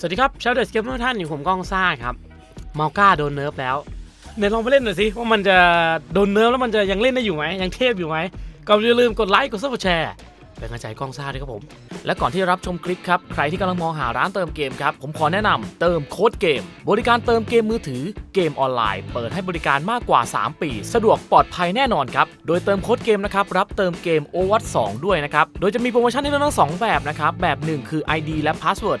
สวัสดีครับชาวเดอะสเกมทุกท่านอยู่ผมก้องซ่าครับเมาก้าโดนเนิร์ฟแล้วเดี๋ยวลองไปเล่นหน่อยสิว่ามันจะโดนเนิร์ฟแล้วมันจะยังเล่นได้อยู่ไหมยังเทพอยู่ไหมก็อย่าลืมกดไลค์กดซับสไครต์เป็นกำลังใจก้องซ่าด้วยครับผม และก่อนที่จะรับชมคลิปครับใครที่กำลังมองหาร้านเติมเกมครับผมขอแนะนำเติมโค้ดเกม บริการเติมเกมมือถือเกมออนไลน์ เปิดให้บริการมากกว่า 3 ปี สะดวกปลอดภัยแน่นอนครับโดยเติมโค้ดเกมนะครับรับเติมเกม o w a t 2ด้วยนะครับโดยจะมีโปรโมชั่นให้เลือกทั้งสองแบบนะครับแบบ 1 คือ ID และ Password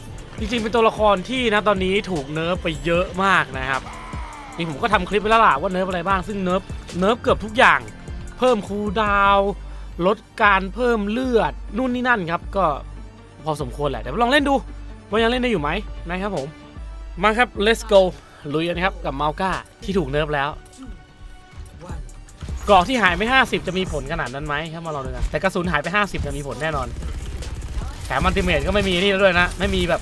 จริงๆ เป็นตัวละครที่นะตอนนี้ถูกเนิร์ฟไปเยอะมากนะครับนี่ผมก็ทำคลิปไปแล้วล่ะว่าเนิร์ฟอะไรบ้างซึ่งเนิร์ฟเนิร์ฟเกือบทุกอย่าง เพิ่มคูลดาวลดการเพิ่มเลือดนู่นนี่นั่นครับ ก็พอสมควรแหละเดี๋ยวลองเล่นดูว่ายังเล่นได้อยู่ไหมนะครับผมมาครับ let's go ลุยกันครับกับเมาก้าที่ถูกเนิร์ฟแล้วกรอกที่หายไป 50 จะมีผลขนาดนั้นไหมครับมาลองดูกันแต่กระสุนหายไป 50 จะมีผลแน่นอนแถมมันติเมตก็ไม่มีนี่แล้วด้วยนะ ไม่มีแบบ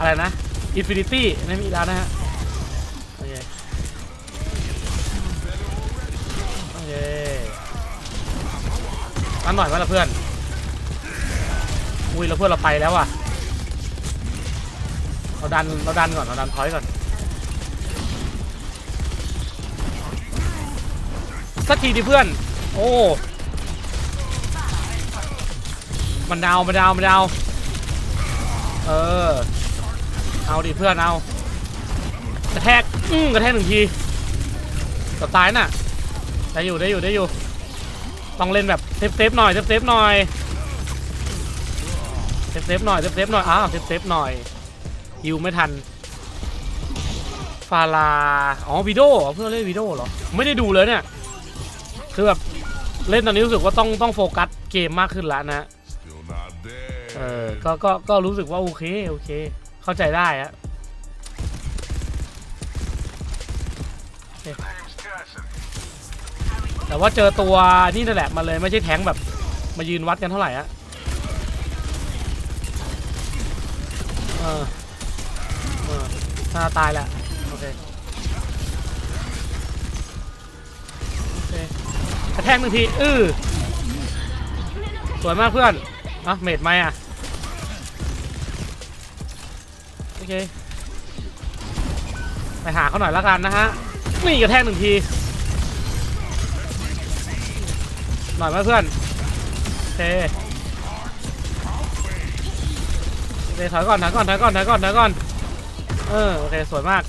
อะไรนะอินฟินิตี้ไม่มีแล้วนะฮะโอเคโอเคนั่นหน่อยไหมล่ะเพื่อนอุ้ยเราเพื่อนเราไปแล้วอะเราดันเราดันก่อนเราดันพอยก่อนสักทีดิเพื่อน โอ้มันดาวมันดาวมันดาวเออ เอาดิเพื่อนเอากระแทกอืมกระแทกหนึ่งทีก็ตายน่ะได้อยู่ได้อยู่ได้อยู่ ต้องเล่นแบบเซฟเซฟหน่อยเซฟเซฟหน่อยเซฟเซฟหน่อยเซฟเซฟหน่อยอ้าวเซฟเซฟหน่อยฮิวไม่ทันฟาลาอ๋อวิดีโอเพื่อนเล่นวิดีโอเหรอไม่ได้ดูเลยเนี่ยคือแบบเล่นตอนนี้รู้สึกว่าต้องต้องโฟกัสเกมมากขึ้นล้วนะเออก็ก็ก็รู้สึกว่าโอเคโอเค เข้าใจได้อะแต่ว่าเจอตัวนี่นั่นแหละมันเลยไม่ใช่แท้งแบบ มายืนวัดกันเท่าไหร่อะเออเออถ้าตายแหละโอเคโอเคกระแทกหนึ่งที อื้อสวยมากเพื่อนอะเมดไหมอะ เคไปหาเขาหน่อยแล้วกันนะฮะ นี่กระแทกหนึ่งที หน่อยไหมเพื่อนเคโอเคถอยก่อนถอยก่อนถอยก่อนถอยก่อนถอยก่อน เออโอเคสวยมาก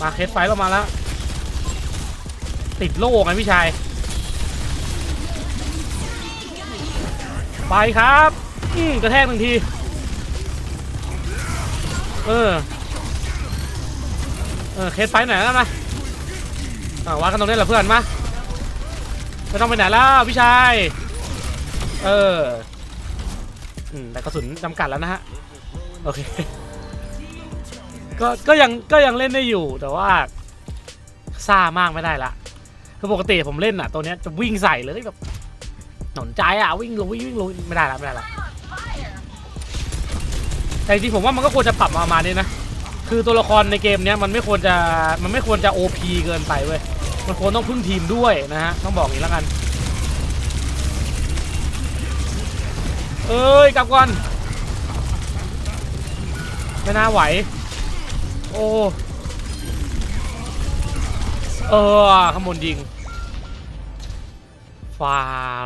มาเคสไฟเรามาแล้ว ติดโล่ไงพี่ชาย ไปครับ อืมกระแทกหนึ่งที เออ เออ เคสไฟไหนแล้วนะอ่าวัดกันตรงนี้แหละเพื่อนมาไม่ต้องไปไหนแล้วพี่ชาย เอออืมแต่กระสุนจำกัดแล้วนะฮะ โอเค ก็ ก็ยัง ก็ยังเล่นได้อยู่แต่ว่าซ่ามากไม่ได้ละคือปกติผมเล่นอะตัวเนี้ยจะวิ่งใส่เลยแบบหนนใจอะวิ่งลงวิ่งลงไม่ได้ละไม่ได้ละ แต่จริงผมว่ามันก็ควรจะปรับมาประมาณนี้นะ คือตัวละครในเกมเนี้ยมันไม่ควรจะมันไม่ควรจะ OP เกินไปเว้ย มันควรต้องพึ่งทีมด้วยนะฮะ ต้องบอกอย่างนี้แล้วกัน เอ้ยกลับก่อนไม่น่าไหว โอ้เออข้างบนยิงฟา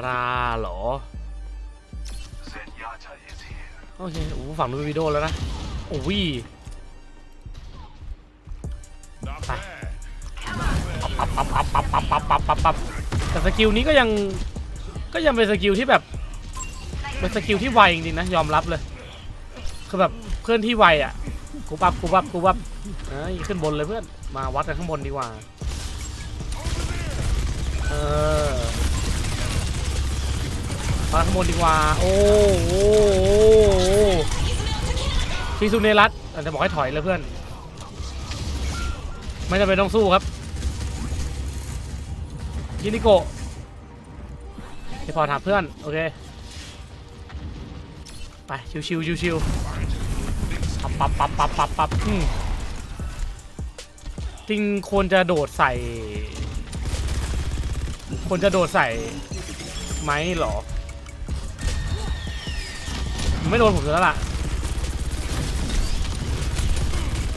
ราเหรอ โอเคโอ้ฝั่งนู้นวิดีโอแล้วนะโอ้ยไปปับปับปับปับปับปับปับปับปับแต่สกิลนี้ก็ยังก็ยังเป็นสกิลที่แบบเป็นสกิลที่ไวจริงๆนะยอมรับเลยคือแบบเพื่อนที่ไวอะกูปับกูปับกูปับเอ้ยขึ้นบนเลยเพื่อนมาวัดกันข้างบนดีกว่าเออ มาข้างบนดีกว่า โอ้โหชิซุเนรัตมันจะบอกให้ถอยเลยเพื่อน ไม่จำเป็นต้องสู้ครับยินิโกะที่พอถามเพื่อน โอเค ไป ชิวชิวชิวชิวปับปับปับปับปับปับจริงควรจะโดดใส่ ควรจะโดดใส่ไหมเหรอ ไม่โดนผมแล้วล่ะ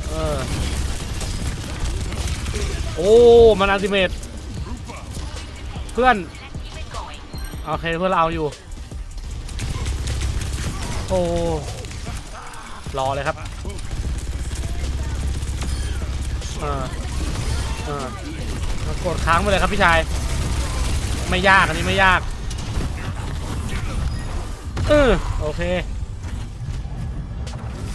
เออ โอ้ มันอัลติเมตเพื่อน โอเค เพื่อนเราเอาอยู่ โอ้ รอเลยครับเออเออกดค้างไปเลยครับพี่ชาย ไม่ยากอันนี้ไม่ยากเออโอเค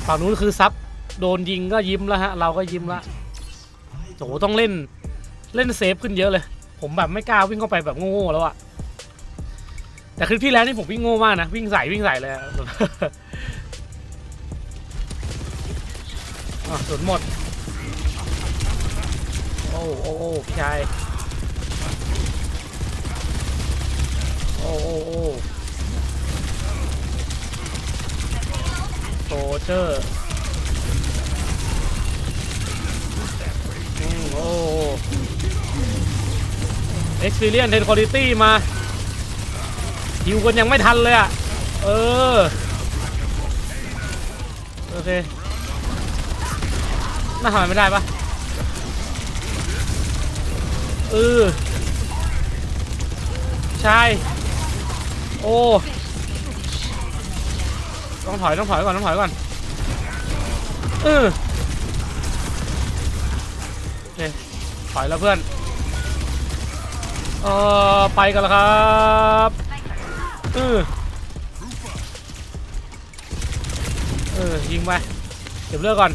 ฝั่งนู้นคือซับโดนยิงก็ยิ้มแล้วฮะ เราก็ยิ้มละโอ้โหต้องเล่นเล่นเซฟขึ้นเยอะเลย ผมแบบไม่กล้าวิ่งเข้าไปแบบโง่ๆแล้วอะแต่คลิปที่แล้วนี่ผมวิ่งโง่มากนะ วิ่งใส่วิ่งใส่เลยอะสุดหมด โอ้โอ้โอ้พี่ชายโอ้โอ้โอ้ โซเจอร์โอ้เอ็กซ์เพรียนเทนคุณิตี้มาฮิวกันยังไม่ทันเลยอะ เออ โอเค น่าทำอะไรไม่ได้ปะเออ ใช่ โอ้ ต้องถอยต้องถอยก่อนต้องถอยก่อนเออโอเคถอยแล้วเพื่อนเออไปกันแล้วครับเออเออยิงไปเก็บเลือกก่อน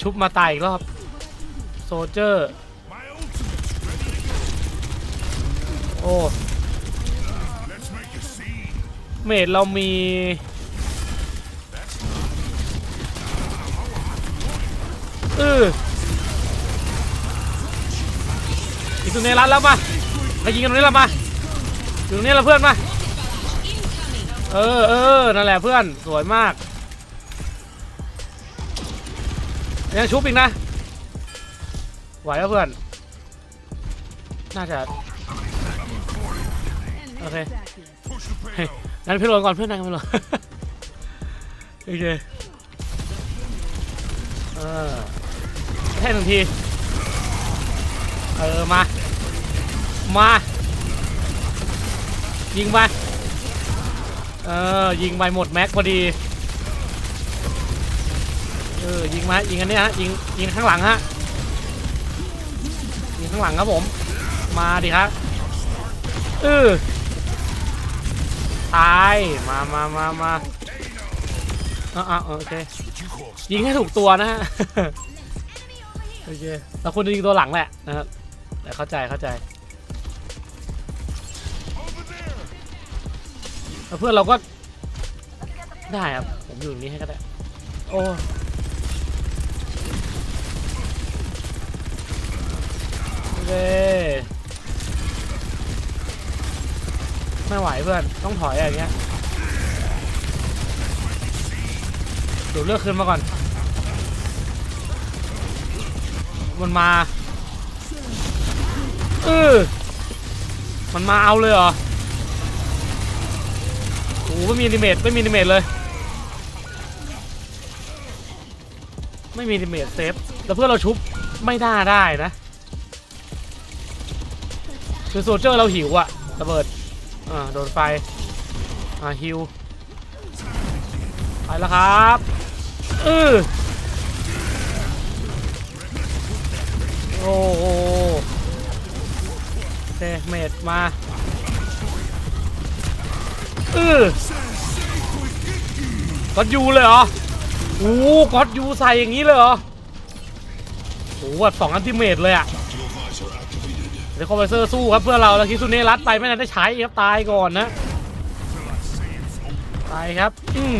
ชุบมาตายอีกรอบโซเจอร์ โอ้ เมดเรามี เอออีกตรงนี้รัดแล้วมามายิงกันตรงนี้แล้วมาอยู่ตรงนี้แล้วเพื่อนมา เออเออนั่นแหละเพื่อนสวยมากยังชุบอีกนะ ไหวแล้วเพื่อน น่าจะ โอเค เฮ้ย pedal. งั้นพี่โรนก่อนเพื่อนนั่งพี่โรนโอเคเออแค่หนึ่งที เออ มา มา ยิงไป เออ ยิงไปหมดแม็กพอดี เออ ยิงมา ยิงอันนี้ฮะ ยิง ยิงข้างหลังฮะ ยิงข้างหลังครับผม มาดิครับ เออ ตายมามามามาอ่าโอเคยิงให้ถูกตัวนะฮะโอเคเราควรจะยิงตัวหลังแหละนะครับแต่เข้าใจเข้าใจแล้วเพื่อนเราก็ได้ครับผมอยู่ตรงนี้ให้ก็ได้โอ้โอเไม่ไหวเพื่อนต้องถอยอย่างเงี้ยดูเลือกขึ้นมาก่อน มันมาเออมันมาเอาเลยเหรอโอ้ไม่มีดิเมตไม่มีดิเมตเลย ไม่มีดิเมตเซฟแต่เพื่อนเราชุบไม่น่าได้นะคือโซเจอร์เราหิวอะระเบิด อ่าโดนไฟอ่าฮิวไปแล้วครับเออโอ้โหโอเคเมดมาเออก็อดยูเลยเหรอโอ้ก็อดยูใส่อย่างนี้เลยเหรอโอ้โหสองอันติเมตเลยอะ เดี๋ยวคอมเพรสเซอร์สู้ครับเพื่อเราแล้วคิสุเน่รัดไปไม่ทันได้ใช้ครับตายก่อนนะตายครับอืม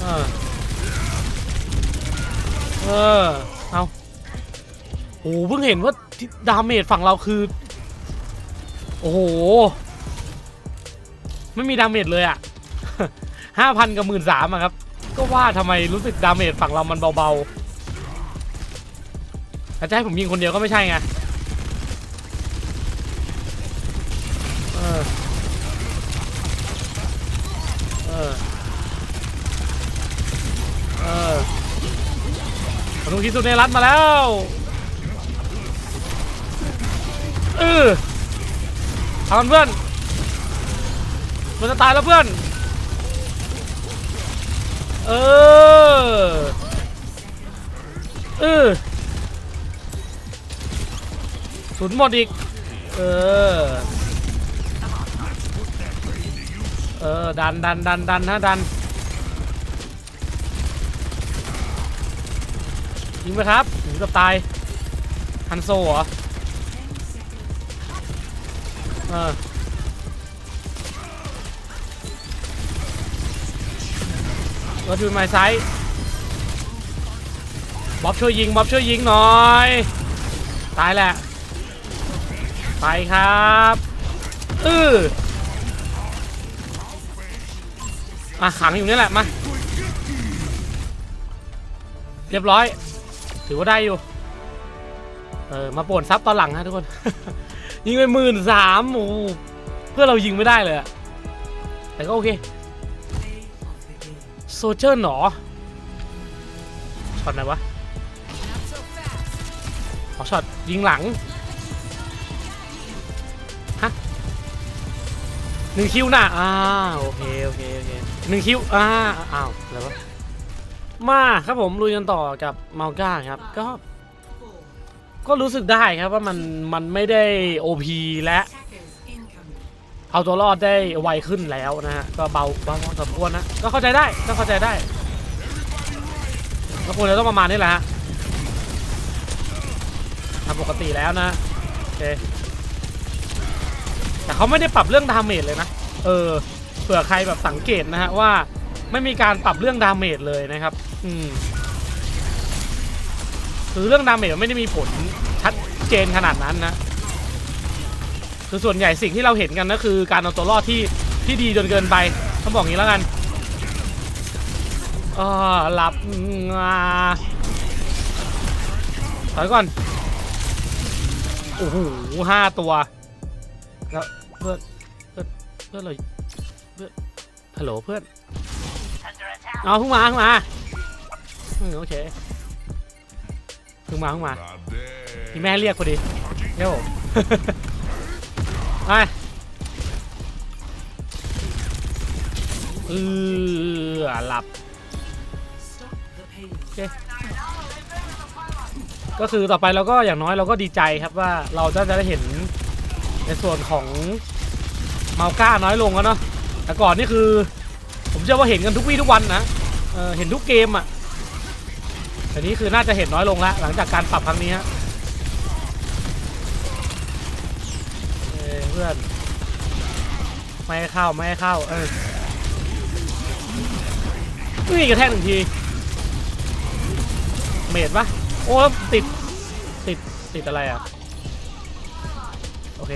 เออเออเอาโอ้โหเพิ่งเห็นว่าดาเมจฝั่งเราคือ โอ้โห ไม่มีดาเมจเลยอะห้าพันกับหมื่นสามครับ ก็ว่าทำไมรู้สึกดาเมจฝั่งเรามันเบาๆ แต่จะให้ผมยิงคนเดียวก็ไม่ใช่ไงเออเออเออมนุษย์ที่สุดในรัฐมาแล้วเออทำเพื่อนมันจะตายแล้วเพื่อน เออ เออ สุนหมดอีก เออ เออ ดันดันดันดันฮะดันยิงไปครับหนีกับตาย ฮันโซเหรอ เออรถอยู่ไม้ซ้ายบ๊อบช่วยยิงบ๊อบช่วยยิงหน่อย ตายแหละ ไปครับอืออะขังอยู่นี่แหละมา เรียบร้อย ถือว่าได้อยู่ เออ มาปวนซับตอนหลังฮะทุกคน ยิงไปหมื่นสามโอ้เพื่อเรายิงไม่ได้เลยอะแต่ก็โอเค โซเจอร์หนอช็อตไหนวะขอช็อตยิงหลัง หนึ่งคิวน่ะอ่าโอเคโอเคโอเคหนึ่งคิวอ่าอ้าวอะไรวะมาครับผมลุยกันต่อกับเมาก้าครับ ก็ ก็รู้สึกได้ครับว่ามันมันไม่ได้ OP และ เอาตัวรอดได้ไวขึ้นแล้วนะฮะก็เบาเบาพอสมควรนะก็เข้าใจได้ก็เข้าใจได้ก็ควรจะต้องประมาณนี้แหละฮะทำปกติแล้วนะโอเค แต่เขาไม่ได้ปรับเรื่องดาเมจเลยนะ เออ เผื่อใครแบบสังเกตนะฮะว่าไม่มีการปรับเรื่องดาเมจเลยนะครับ อืมคือเรื่องดาเมจมันไม่ได้มีผลชัดเจนขนาดนั้นนะ คือส่วนใหญ่สิ่งที่เราเห็นกันก็คือการเอาตัวรอดที่ที่ดีจนเกินไปต้องบอกงี้แล้วกันออหลับถอยก่อน โอ้โหห้าตัว แล้วเพื่อนเพื่อนเพื่อนเราเพื่อนฮัลโหลเพื่อนเอาเพิ่งมาเพิ่งมาอืมโอเคเพิ่งมาเพิ่งมาพี่แม่เรียกพอดีเดี๋ยวผมไปเออหลับโอเคก็คือต่อไปเราก็อย่างน้อยเราก็ดีใจครับว่าเราจะได้เห็น ส่วนของเมาก้าน้อยลงแล้วเนาะแต่ก่อนนี่คือ ผมเชื่อว่าเห็นกันทุกวี่ทุกวันนะเเห็นทุกเกมอะแต่นี้คือน่าจะเห็นน้อยลงแล้วหลังจากการปรับครั้งนี้ฮะเเพื่อนไม่ให้เข้าไม่ให้เข้าเออนี่กระแทกหนึ่งทีเมดปะโอ้ติดติดติดอะไรอะ โอเค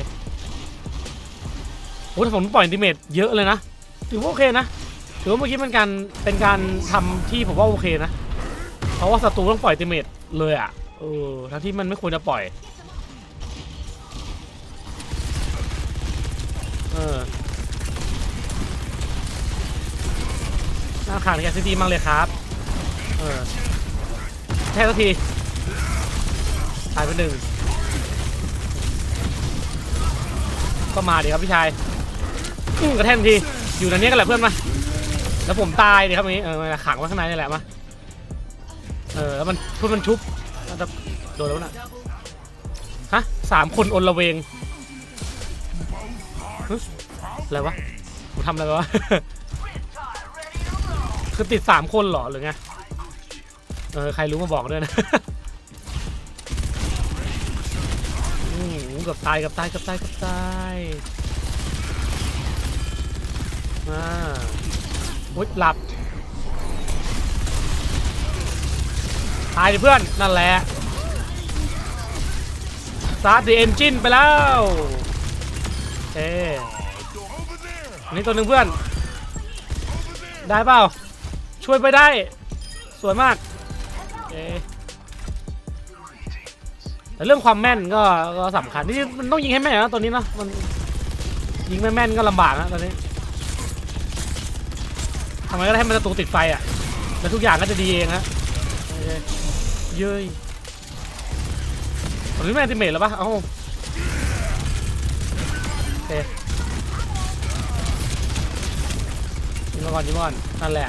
โอ้แต่ผมปล่อยอินติเมตเยอะเลยนะ ถือว่าโอเคนะ ถือว่าเมื่อกี้เป็นการเป็นการทำที่ผมว่าโอเคนะ เพราะว่าศัตรูต้องปล่อยอินติเมตเลยอะ เออ ทั้งที่มันไม่ควรจะปล่อย เออน่าขาดแคสซิตี้มากเลยครับ เออแค่สักที ตายไปหนึ่ง ก็มาดิครับพี่ชาย อื้อกระแทกทีอยู่ในนี้กันแหละเพื่อนมา แล้วผมตายดิครับนี้เออมาขังไว้ข้างในนี่แหละมา เออแล้วมันเพื่อนมันชุบมันจะโดนแล้วนะฮะสามคนอนละเวงฮะอะไรวะผมทำอะไรไปวะ คือติดสามคนเหรอหรือไง เออ ใครรู้มาบอกด้วยนะอืมเกับตายเกับตายเกับตายเกับตาย มาอุ้ยหลับ ตายดิเพื่อน นั่นแหละสตาร์ทดีเอนจินไปแล้วเอ๊ะอันนี้ตัวหนึ่งเพื่อน ได้เปล่า ช่วยไปได้ สวยมากเอ๊ะแต่เรื่องความแม่นก็ก็สำคัญ นี่มันต้องยิงให้แม่นนะตัวนี้นะมันยิงไม่แม่นก็ลำบากนะตอนนี้ ทำไมก็ได้ให้มันศัตรูติดไฟอะ แล้วทุกอย่างก็จะดีเองฮะเย้ยตอนนี้แม่ติเมทแล้วปะเอ้าโอเคยิงมาก่อนยิงมาก่อนนั่นแหละ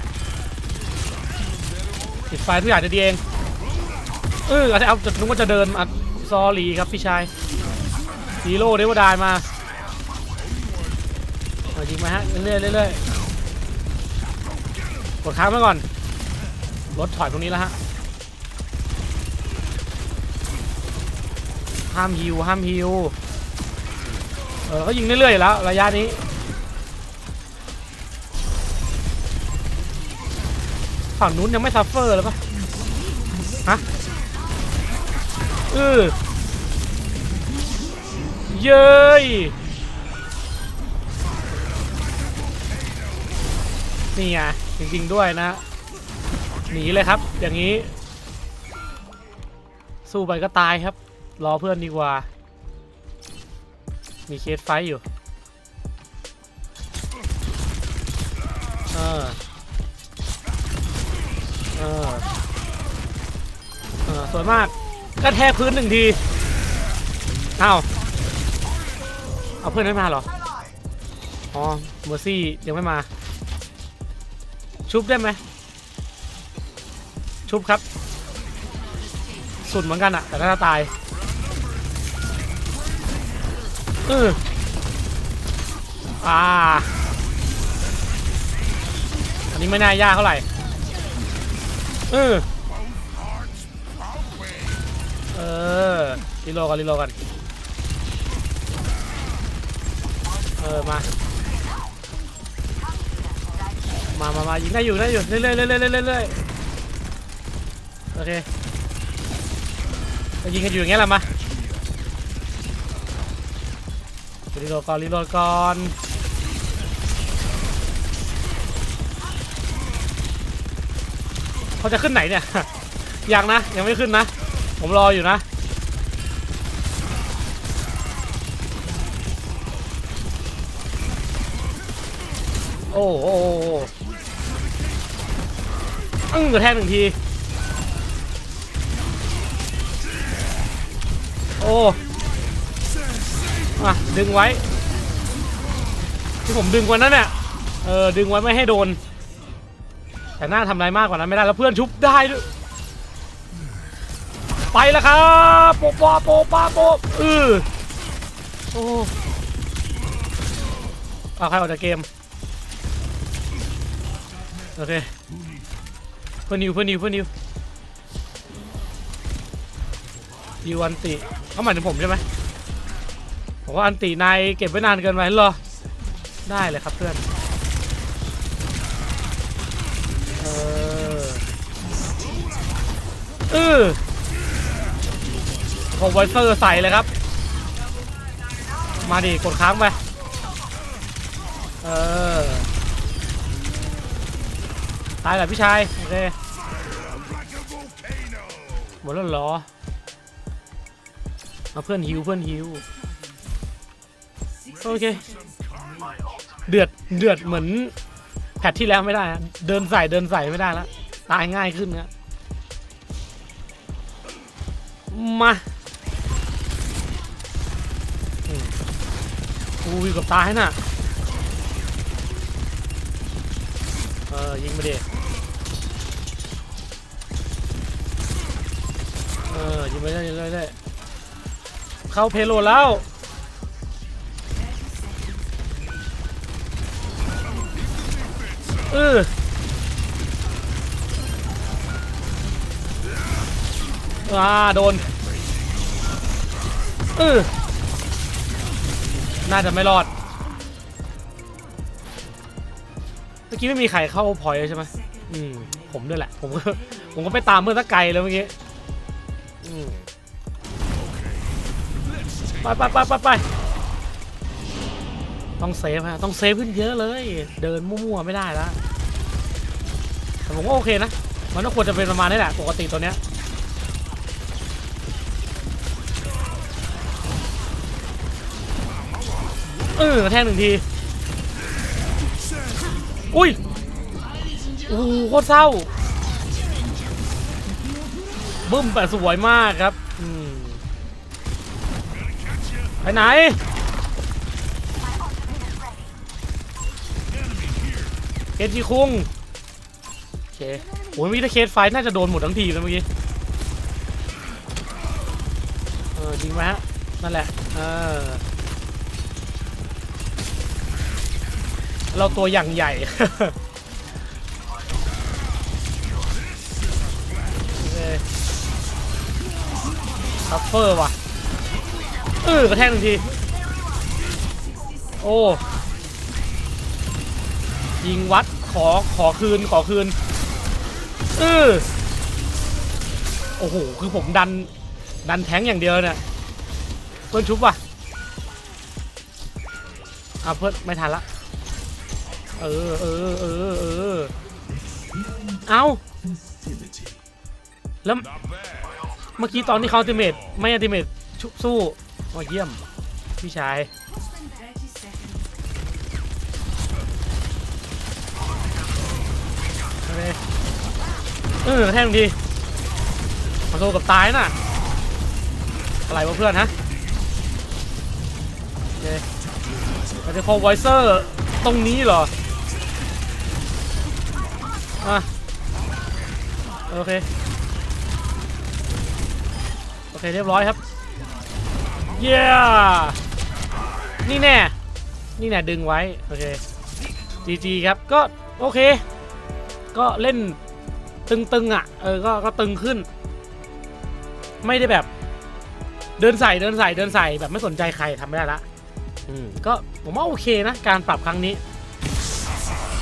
ติดไฟทุกอย่างจะดีเอง เออเอาจะนึกว่าจะเดินอะซอรีครับพี่ชายซีโร่เดวดายมาเอายิงมาฮะเรื่อยๆเรื่อยๆ ดค้างไว้ก่อน รถถอยตรงนี้แล้วฮะ ห้ามฮิวห้ามฮิว เออก็ยิงเรื่อยๆอยู่แล้ว ระยะนี้ ฝั่งนู้นยังไม่ซัฟเฟอร์เลยปะฮะเออเย้ยนี่ไง จริงๆด้วยนะหนีเลยครับ อย่างนี้ สู้ไปก็ตายครับ รอเพื่อนดีกว่า มีเคสไฟอยู่เออเออเออสวยมากกระแทกพื้นหนึ่งทีเอาเอาเพื่อนไม่มาเหรอ อ๋อเมอร์ซี่ยังไม่มา ชุบได้ไหมชุบครับ สุดเหมือนกันอะแต่น่าตายเอออ่าอันนี้ไม่น่ายากเท่าไหร่เออเออรีโลกันรีโลกันเออมา มามามายิงได้อยู่ได้อยู่เรื่อยๆเรื่อยๆเรื่อยๆเรื่อยๆโอเคก็ยิงกันอยู่อย่างเงี้ยแหละมารีโหลดก่อนรีโหลดก่อนเขาจะขึ้นไหนเนี่ยยังนะยังไม่ขึ้นนะ ผมรออยู่นะโอ้โห อึ้งกระแทกหนึ่งที โอ้อะดึงไว้ ที่ผมดึงไว้นั่นเนี่ยเออ ดึงไว้ไม่ให้โดน แต่หน้าทำอะไรมากกว่านั้นไม่ได้แล้วเพื่อนชุบได้ด้วย ไปแล้วครับโปะปะโปะปะโปะเออโอ้เอาใครออกจากเกม โอเค เพื่อนนิวเพื่อนนิวเพื่อนนิวนิวอันติเขาหมายถึงผมใช่ไหมผมว่าอันตินายเก็บไว้นานเกินไปเหรอได้เลยครับเพื่อนเออเออผมไวเซอร์ใส่เลยครับ มาดิกดค้างไป เออ ตายแหละพี่ชาย โอเค หมดแล้วเหรอเอาเพื่อนฮิวเพื่อนฮิวโอเค เดือดเดือดเหมือนแพทที่แล้วไม่ได้ เดินใส่เดินใส่ไม่ได้แล้วตายง่ายขึ้นนะมาอืมกูอยู่กับตายน่ะ เออ ยิงมาดิเออ ยิงไปเรื่อยๆเรื่อยๆเข้าเพโลแล้ว เอออ่าโดนเออน่าจะไม่รอด เมื่อกี้ไม่มีใครเข้าพอยต์ใช่ไหมอืม ผมด้วยแหละ ผมก็ผมก็ไปตามเมื่อสักไกลเลยเมื่อกี้ ไปไปไปไปไปต้องเซฟฮะต้องเซฟขึ้นเยอะเลย เดินมั่วๆไม่ได้แล้วแต่ผมก็โอเคนะ มันก็ควรจะเป็นประมาณนี้แหละ ปกติตัวเนี้ยเออแทกหนึ่งที อุ้ยโอ้โหโคตรเศร้า บึ้มแต่สวยมากครับอืมไปไหน เคจีคุงโอเคโอ้ยเมีถ้าเคสไฟน่าจะโดนหมดทั้งทีมแล้วเมื่อกี้ เออจริงไหมฮะ นั่นแหละ เออ เราตัวอย่างใหญ่ ทัฟเฟอร์ว่ะเออกระแทกหนึ่งที โอ้ ยิงวัดขอขอคืนขอคืนเออโอ้โห คือผมดัน ดันแทงอย่างเดียวเนี่ยเพื่อนชุบว่ะอะเพื่อนไม่ทันละ เออเออเออเออเอาแล้ว เมื่อกี้ตอนที่เขาติเมตไม่ติเมตชุบสู้โอ้เยี่ยม พี่ชายโอเคเออแท่งทีมาโซกับตายน่ะ อะไรวะเพื่อนฮะโอเคเราจะพอไวเซอร์ตรงนี้เหรออะโอเค เคเรียบร้อยครับ เย้ นี่แน่ นี่แน่ดึงไว้ โอเค GG ครับก็โอเค ก็เล่นตึงๆอะ เออ ก็ก็ตึงขึ้น ไม่ได้แบบ เดินใส่เดินใส่เดินใส่แบบไม่สนใจใครทำไม่ได้ละอืมก็ผมว่าโอเคนะ การปรับครั้งนี้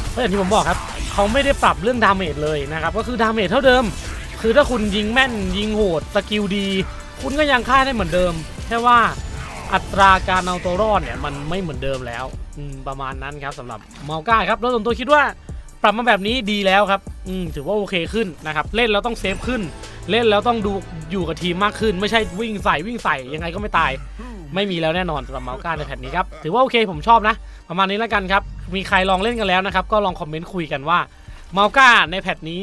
เพราะอย่างที่ผมบอกครับ เขาไม่ได้ปรับเรื่องดาเมจเลยนะครับ ก็คือดาเมจเท่าเดิม คือถ้าคุณยิงแม่นยิงโหดสกิลดี คุณก็ยังฆ่าได้เหมือนเดิม แค่ว่าอัตราการเอาตัวรอดเนี่ยมันไม่เหมือนเดิมแล้วประมาณนั้นครับสำหรับเมาก้าครับแล้วส่วนตัวคิดว่าปรับมาแบบนี้ดีแล้วครับอืถือว่าโอเคขึ้นนะครับเล่นแล้วต้องเซฟขึ้น เล่นแล้วต้องดูอยู่กับทีมมากขึ้น ไม่ใช่วิ่งใส่วิ่งใส่ยังไงก็ไม่ตาย ไม่มีแล้วแน่นอนสำหรับเมาก้าในแพทนี้ครับถือว่าโอเคผมชอบนะ ประมาณนี้แล้วกันครับมีใครลองเล่นกันแล้วนะครับก็ลองคอมเมนต์คุยกันว่าเมาก้าในแพทนี้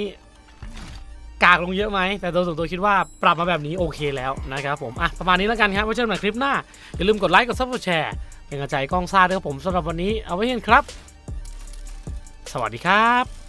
กากลงเยอะไหมแต่โดยส่วนตัวคิดว่าปรับมาแบบนี้โอเคแล้วนะครับผมอะประมาณนี้แล้วกันครับไว้เจอกันใหม่คลิปหน้าอย่าลืมกดไลค์กดซับกดแชร์เป็นกำลังใจกล้องซ่าด้วยครับผมสำหรับวันนี้เอาไว้เห็นครับ สวัสดีครับ